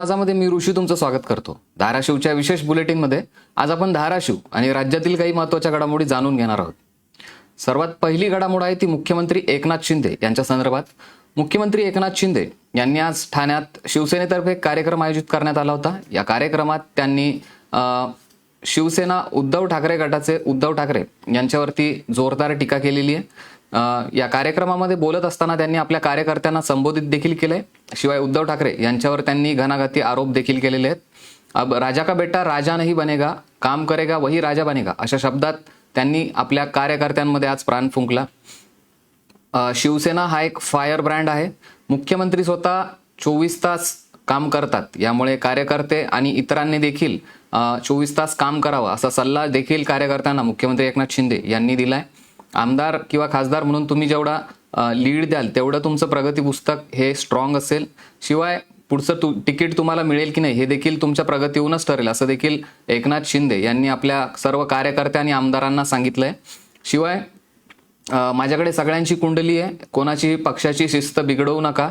आजामध्ये मी ऋषी तुमचं स्वागत करतो. धाराशिवच्या विशेष बुलेटिनमध्ये आज आपण धाराशिव आणि राज्यातील काही महत्त्वाच्या घडामोडी जाणून घेणार आहोत. सर्वात पहिली घडामोड आहे ती मुख्यमंत्री एकनाथ शिंदे यांच्या संदर्भात. मुख्यमंत्री एकनाथ शिंदे यांनी आज ठाण्यात शिवसेनेतर्फे कार्यक्रम आयोजित करण्यात आला होता. या कार्यक्रमात त्यांनी शिवसेना उद्धव ठाकरे गटाचे उद्धव ठाकरे यांच्यावरती जोरदार टीका केलेली आहे. या कार्यक्रमामध्ये बोलत असताना त्यांनी आपल्या कार्यकर्त्यांना संबोधित देखील केलंय शिवाय उद्धव ठाकरे यांच्यावर त्यांनी घणाघाती आरोप देखील केलेले आहेत. अब राजा का बेटा राजा नाही बनेगा काम करेगा वही राजा बनेगा अशा शब्दात त्यांनी आपल्या कार्यकर्त्यांमध्ये आज प्राण फुंकला. शिवसेना हा एक फायर ब्रँड आहे. मुख्यमंत्री स्वतः चोवीस तास काम करतात. यामुळे कार्यकर्ते आणि इतरांनी देखील चोवीस तास काम करावं असा सल्ला देखील कार्यकर्त्यांना मुख्यमंत्री एकनाथ शिंदे यांनी दिलाय. आमदार किंवा खासदार म्हणून तुम्ही जेवढा लीड द्याल तेवढं तुमचं प्रगती पुस्तक हे स्ट्रॉंग असेल. शिवाय पुढचं तु तिकीट तुम्हाला मिळेल की नाही हे देखील तुमच्या प्रगतीहूनच ठरेल असं देखील एकनाथ शिंदे यांनी आपल्या सर्व कार्यकर्ते आणि आमदारांना सांगितलंय. शिवाय माझ्याकडे सगळ्यांची कुंडली आहे. कोणाची पक्षाची शिस्त बिघडवू नका.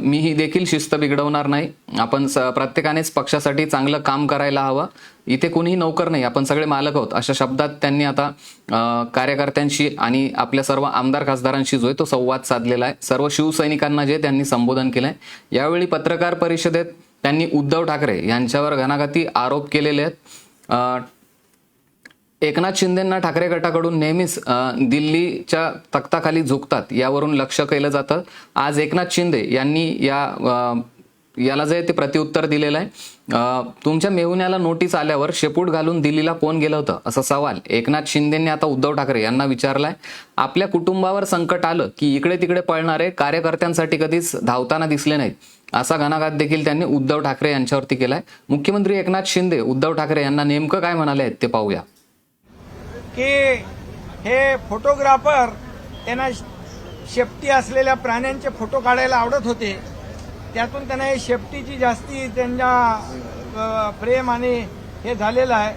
मी ही देखील शिस्त बिघडवणार नाही. आपण स प्रत्येकानेच पक्षासाठी चांगलं काम करायला हवं. इथे कोणीही नोकर नाही. आपण सगळे मालक आहोत. अशा शब्दात त्यांनी आता कार्यकर्त्यांशी आणि आपल्या सर्व आमदार खासदारांशी जो आहे तो संवाद साधलेला आहे. सर्व शिवसैनिकांना जे त्यांनी संबोधन केलंय. यावेळी पत्रकार परिषदेत त्यांनी उद्धव ठाकरे यांच्यावर घणाघाती आरोप केलेले आहेत. एकनाथ शिंदेंना ठाकरे गटाकडून नेहमीच दिल्लीच्या तख्ताखाली झुकतात यावरून लक्ष केलं जातं. आज एकनाथ शिंदे यांनी या याला जे आहे ते प्रत्युत्तर दिलेलं आहे तुमच्या मेहुण्याला नोटीस आल्यावर शेपूट घालून दिल्लीला कोण गेलं होतं? असा सवाल एकनाथ शिंदेंनी आता उद्धव ठाकरे यांना विचारलाय. आपल्या कुटुंबावर संकट आलं की इकडे तिकडे पळणारे कार्यकर्त्यांसाठी कधीच धावताना दिसले नाहीत असा घणाघात देखील त्यांनी उद्धव ठाकरे यांच्यावरती केलाय. मुख्यमंत्री एकनाथ शिंदे उद्धव ठाकरे यांना नेमकं काय म्हणाले आहेत ते पाहूया. की हे फोटोग्राफर त्यांना शेपटी असलेल्या प्राण्यांचे फोटो काढायला आवडत होते. त्यातून त्यांना हे शेपटीची जास्ती त्यांच्या प्रेम आणि हे झालेलं आहे.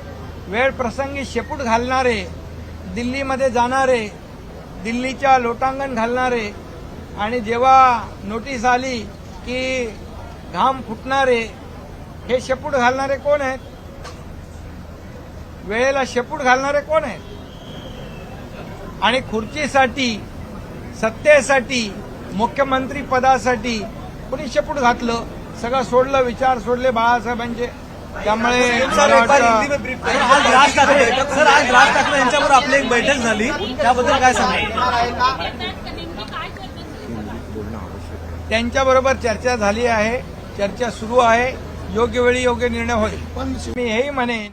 वेळ प्रसंगी शेपूट घालणारे दिल्लीमध्ये जाणारे दिल्लीच्या लोटांगण घालणारे आणि जेव्हा नोटीस आली की घाम फुटणारे हे शेपूट घालणारे कोण आहेत? वेळेला शेपूट घालणारे कोण आहेत? आणि खुर्चीसाठी सत्तेसाठी मुख्यमंत्री पदासाठी कुणी शेपूट घातलं? सगळं सोडलं विचार सोडले बाळासाहेबांचे. त्यामुळे मला वाटतं सर आज राज ठाकरे सर आज राज ठाकरे यांच्यावर आपली एक बैठक झाली. त्याबद्दल काय सांगा त्यांच्याबरोबर चर्चा झाली आहे. चर्चा सुरू आहे. योग्य वेळी योग्य निर्णय होईल. पण मी हेही म्हणेन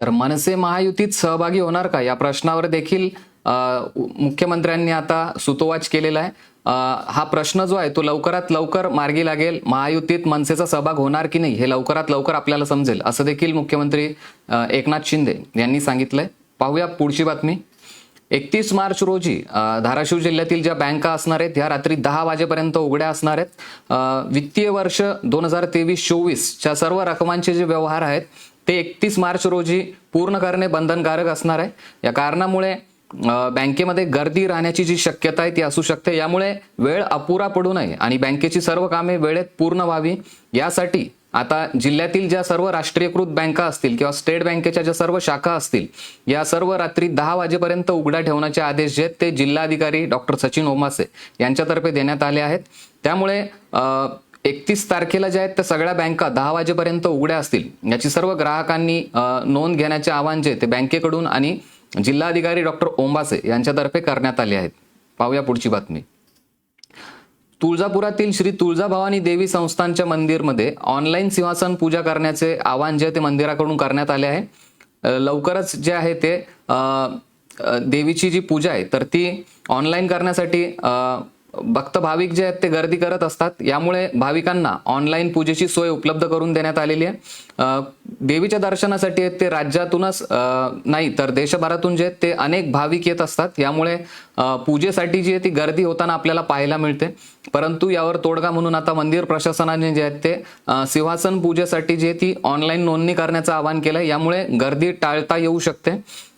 तर मनसे महायुतीत सहभागी होणार का? या प्रश्नावर देखील मुख्यमंत्र्यांनी आता सुतोवाच केलेला आहे. हा प्रश्न जो आहे तो लवकरात लवकर मार्गी लागेल. महायुतीत मनसेचा सहभाग होणार की नाही हे लवकरात लवकर आपल्याला समजेल असं देखील मुख्यमंत्री एकनाथ शिंदे यांनी सांगितलंय. पाहूया पुढची बातमी. एकतीस मार्च रोजी धाराशिव जिल्ह्यातील ज्या बँका असणार आहेत ह्या रात्री दहा वाजेपर्यंत उघड्या असणार आहेत. वित्तीय वर्ष दोन हजार तेवीस चोवीसच्या सर्व रकमांचे जे व्यवहार आहेत ते एकतीस मार्च रोजी पूर्ण करणे बंधनकारक असणार आहे. या कारणामुळे बँकेमध्ये गर्दी राहण्याची जी शक्यता आहे ती असू शकते. यामुळे वेळ अपुरा पडू नये आणि बँकेची सर्व कामे वेळेत पूर्ण व्हावी. यासाठी आता जिल्ह्यातील ज्या सर्व राष्ट्रीयकृत बँका असतील किंवा स्टेट बँकेच्या ज्या सर्व शाखा असतील या सर्व रात्री दहा वाजेपर्यंत उघड्या ठेवण्याचे आदेश जे आहेत ते जिल्हाधिकारी डॉक्टर सचिन ओमासे यांच्यातर्फे देण्यात आले आहेत. त्यामुळे एकतीस तारखेला ज्या आहेत त्या सगळ्या बँका दहा वाजेपर्यंत उघड्या असतील. याची सर्व ग्राहकांनी नोंद घेण्याचे आवाहन जे ते बँकेकडून आणि जिल्हाधिकारी डॉक्टर ओंबासे यांच्यातर्फे करण्यात आले आहेत. पाहूया पुढची बातमी. तुळजापुरातील श्री तुळजाभवानी देवी संस्थानच्या मंदिरमध्ये ऑनलाईन सिंहासन पूजा करण्याचे आवाहन जे आहे ते मंदिराकडून करण्यात आले आहे. लवकरच जे आहे ते देवीची जी पूजा आहे तर ती ऑनलाईन करण्यासाठी भक्त भाविक जे आहेत ते गर्दी करत असतात. यामुळे भाविकांना ऑनलाईन पूजेची सोय उपलब्ध करून देण्यात आलेली आहे. देवीच्या दर्शनासाठी आहेत ते राज्यातूनच नाही तर देशभरातून जे आहेत ते अनेक भाविक येत असतात. यामुळे पूजेसाठी जी आहे ती गर्दी होताना आपल्याला पाहायला मिळते. परंतु यावर तोडगा म्हणून आता मंदिर प्रशासनाने जे आहेत ते सिंहासन पूजेसाठी जी आहे ती ऑनलाईन नोंदणी करण्याचं आवाहन केलं यामुळे गर्दी टाळता येऊ शकते.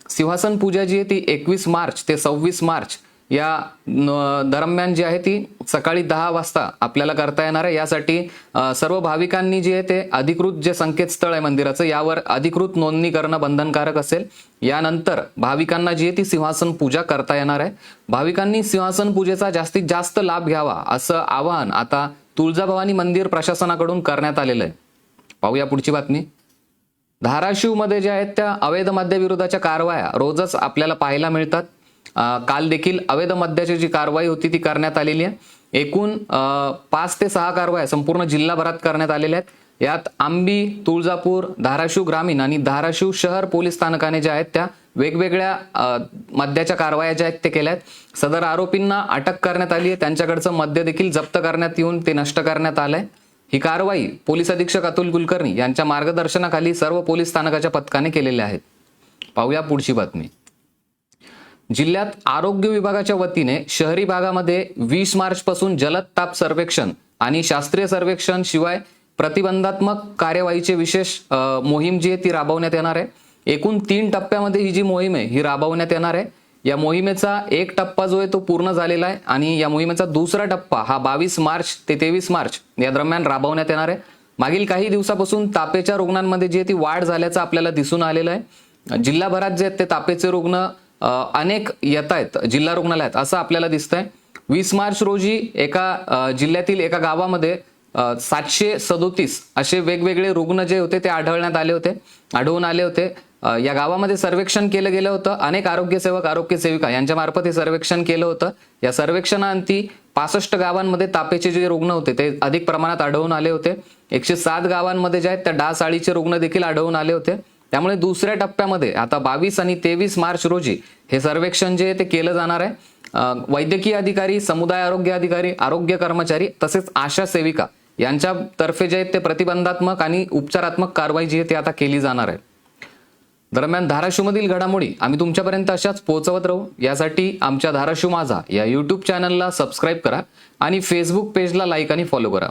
सिंहासन पूजा जी आहे ती एकवीस मार्च ते सव्वीस मार्च या न- दरम्यान जी आहे ती सकाळी दहा वाजता आपल्याला करता येणार आहे. यासाठी सर्व भाविकांनी जे आहे ते अधिकृत जे संकेतस्थळ आहे मंदिराचं यावर अधिकृत नोंदणी करणं बंधनकारक असेल. यानंतर भाविकांना जी आहे ती सिंहासन पूजा करता येणार आहे. भाविकांनी सिंहासन पूजेचा जास्तीत जास्त लाभ घ्यावा असं आवाहन आता तुळजाभवानी मंदिर प्रशासनाकडून करण्यात आलेलं आहे. पाहूया पुढची बातमी. धाराशिवमध्ये ज्या आहेत त्या अवैध मद्याविरोधाच्या कारवाया रोजच आपल्याला पाहायला मिळतात. काल देखील अवैध मद्याची जी कारवाई होती ती करण्यात आलेली आहे. एकूण पाच ते सहा कारवाया संपूर्ण जिल्हाभरात करण्यात आलेल्या आहेत. यात आंबी तुळजापूर धाराशिव ग्रामीण आणि धाराशिव शहर पोलीस स्थानकाने ज्या आहेत त्या वेगवेगळ्या मद्याच्या कारवाया ज्या आहेत ते केल्या आहेत. सदर आरोपींना अटक करण्यात आली आहे. त्यांच्याकडचं मद्य देखील जप्त करण्यात येऊन ते नष्ट करण्यात आलंय. ही कारवाई पोलीस अधीक्षक अतुल कुलकर्णी यांच्या मार्गदर्शनाखाली सर्व पोलीस स्थानकाच्या पथकाने केलेल्या आहेत पाहूया पुढची बातमी. जिल्ह्यात आरोग्य विभागाच्या वतीने शहरी भागामध्ये वीस मार्च पासून जलद ताप सर्वेक्षण आणि शास्त्रीय सर्वेक्षण शिवाय प्रतिबंधात्मक कार्यवाहीचे विशेष मोहीम जी आहे ती राबवण्यात येणार आहे. एकूण तीन टप्प्यामध्ये ही जी मोहीम आहे ही राबवण्यात येणार आहे. या मोहिमेचा एक टप्पा जो आहे तो पूर्ण झालेला आहे आणि या मोहिमेचा दुसरा टप्पा हा बावीस मार्च ते तेवीस मार्च या दरम्यान राबवण्यात येणार आहे. मागील काही दिवसापासून तापेच्या रुग्णांमध्ये जी आहे ती वाढ झाल्याचं आपल्याला दिसून आलेलं आहे. जिल्हाभरात जे आहेत ते तापेचे रुग्ण अनेक येत आहेत जिल्हा रुग्णालयात असं आपल्याला दिसतंय. वीस मार्च रोजी एका जिल्ह्यातील एका गावामध्ये सातशे सदोतीस असे वेगवेगळे रुग्ण जे होते ते आढळण्यात आले होते आढळून आले होते. या गावामध्ये सर्वेक्षण केलं गेलं होतं. अनेक आरोग्यसेवक आरोग्य सेविका यांच्या मार्फत हे सर्वेक्षण केलं होतं. या सर्वेक्षणाअंती पासष्ट गावांमध्ये तापेचे जे रुग्ण होते ते अधिक प्रमाणात आढळून आले होते. एकशे सात गावांमध्ये जे आहेत त्या डास आळीचे रुग्ण देखील आढळून आले होते. त्यामुळे दुसऱ्या टप्प्यामध्ये आता बावीस आणि तेवीस मार्च रोजी हे सर्वेक्षण जे आहे ते केलं जाणार आहे. वैद्यकीय अधिकारी समुदाय आरोग्य अधिकारी आरोग्य कर्मचारी तसेच आशा सेविका यांच्यातर्फे जे आहेत ते प्रतिबंधात्मक आणि उपचारात्मक कारवाई जी आहे ती आता केली जाणार आहे. दरम्यान धाराशिवमधील घडामोडी आम्ही तुमच्यापर्यंत अशाच पोहोचवत राहू. यासाठी आमच्या धाराशिव माझा या यूट्यूब चॅनलला सबस्क्राईब करा आणि फेसबुक पेजला लाईक आणि फॉलो करा.